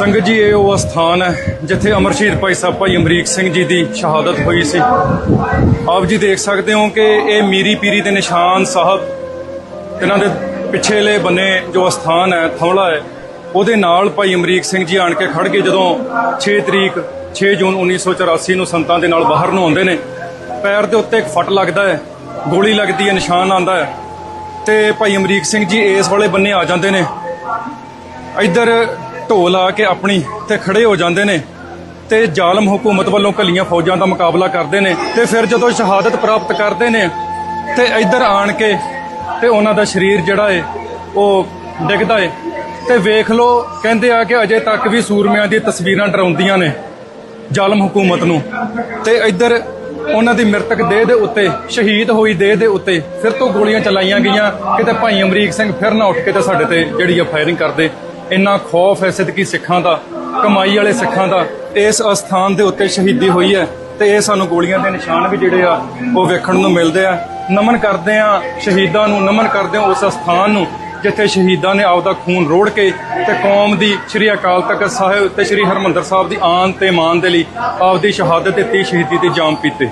ਸੰਗਤ ਜੀ, ਇਹ ਉਹ ਸਥਾਨ ਹੈ ਜਿੱਥੇ ਅਮਰ ਸ਼ਹੀਦ ਭਾਈ ਸਾਹਿਬ ਭਾਈ ਅਮਰੀਕ ਸਿੰਘ ਜੀ ਦੀ ਸ਼ਹਾਦਤ ਹੋਈ ਸੀ। ਆਪ ਜੀ ਦੇਖ ਸਕਦੇ ਹੋ ਕਿ ਇਹ ਮੀਰੀ ਪੀਰੀ ਦੇ ਨਿਸ਼ਾਨ ਸਾਹਿਬ, ਇਹਨਾਂ ਦੇ ਪਿਛੇਲੇ ਬੰਨੇ ਜੋ ਸਥਾਨ ਹੈ ਥੌਲਾ ਹੈ, ਉਹਦੇ ਨਾਲ ਭਾਈ ਅਮਰੀਕ ਸਿੰਘ ਜੀ ਆਣ ਕੇ ਖੜ ਗਏ ਜਦੋਂ 6 ਤਰੀਕ 6 ਜੂਨ 1984 ਨੂੰ ਸੰਤਾਂ ਦੇ ਨਾਲ ਬਾਹਰ ਨੂੰ ਆਉਂਦੇ ਨੇ, ਪੈਰ ਦੇ ਉੱਤੇ ਇੱਕ ਫੱਟ ਲੱਗਦਾ ਹੈ, ਗੋਲੀ ਲੱਗਦੀ ਹੈ, ਨਿਸ਼ਾਨ ਆਂਦਾ ਹੈ, ਤੇ ਭਾਈ ਅਮਰੀਕ ਸਿੰਘ ਜੀ ਇਸ ਵਾਲੇ ਬੰਨੇ ਆ ਜਾਂਦੇ ਨੇ। ਇੱਧਰ ਢੋ ਲਾ ਕੇ ਆਪਣੀ ਤੇ ਖੜੇ ਹੋ ਜਾਂਦੇ ਨੇ ਤੇ ਜ਼ਾਲਮ ਹਕੂਮਤ ਵੱਲੋਂ ਕੱਲੀਆਂ ਫੌਜਾਂ ਦਾ ਮੁਕਾਬਲਾ ਕਰਦੇ ਨੇ ਤੇ ਫਿਰ ਜਦੋਂ ਸ਼ਹਾਦਤ ਪ੍ਰਾਪਤ ਕਰਦੇ ਨੇ ਤੇ ਇੱਧਰ ਆਣ ਕੇ ਤੇ ਉਹਨਾਂ ਦਾ ਸਰੀਰ ਜਿਹੜਾ ਏ, ਉਹ ਡਿੱਗਦਾ ਏ। ਤੇ ਵੇਖ ਲਓ, ਕਹਿੰਦੇ ਆ ਕਿ ਅਜੇ ਤੱਕ ਵੀ ਸੂਰਮਿਆਂ ਦੀ ਤਸਵੀਰਾਂ ਡਰਾਉਂਦੀਆਂ ਨੇ ਜ਼ਾਲਮ ਹਕੂਮਤ ਨੂੰ। ਤੇ ਇੱਧਰ ਉਹਨਾਂ ਦੀ ਮ੍ਰਿਤਕ ਦੇਹ ਦੇ ਉੱਤੇ, ਸ਼ਹੀਦ ਹੋਈ ਦੇਹ ਦੇ ਉੱਤੇ ਫਿਰ ਤੋਂ ਗੋਲੀਆਂ ਚਲਾਈਆਂ ਗਈਆਂ। ਕਿਤੇ ਭਾਈ ਅਮਰੀਕ ਸਿੰਘ ਫਿਰ ਨਾ ਉੱਠ ਕੇ ਤੇ ਸਾਡੇ ਤੇ ਜਿਹੜੀ ਆ ਫਾਇਰਿੰਗ ਕਰਦੇ। ਇੰਨਾ ਖੌਫ ਹੈ ਸਿੱਧਕੀ ਸਿੱਖਾਂ ਦਾ, ਕਮਾਈ ਵਾਲੇ ਸਿੱਖਾਂ ਦਾ, ਇਸ ਅਸਥਾਨ ਦੇ ਉੱਤੇ ਸ਼ਹੀਦੀ ਹੋਈ ਹੈ ਤੇ ਇਹ ਸਾਨੂੰ ਗੋਲੀਆਂ ਦੇ ਨਿਸ਼ਾਨ ਵੀ ਜਿਹੜੇ ਆ, ਉਹ ਵੇਖਣ ਨੂੰ ਮਿਲਦੇ ਆ। ਨਮਨ ਕਰਦੇ ਆ ਸ਼ਹੀਦਾਂ ਨੂੰ, ਨਮਨ ਕਰਦੇ ਆ ਉਸ ਅਸਥਾਨ ਨੂੰ, ਜਿੱਥੇ ਸ਼ਹੀਦਾਂ ਨੇ ਆਪਦਾ ਖੂਨ ਰੋੜ ਕੇ ਤੇ ਕੌਮ ਦੀ ਸ੍ਰੀ ਅਕਾਲ ਤਖਤ ਸਾਹਿਬ ਤੇ ਸ੍ਰੀ ਹਰਮੰਦਰ ਸਾਹਿਬ ਦੀ ਆਨ ਤੇ ਮਾਨ ਦੇ ਲਈ ਆਪਦੀ ਸ਼ਹਾਦਤ ਦਿੱਤੀ, ਸ਼ਹੀਦੀ ਤੇ ਜਾਮ ਪੀਤੇ।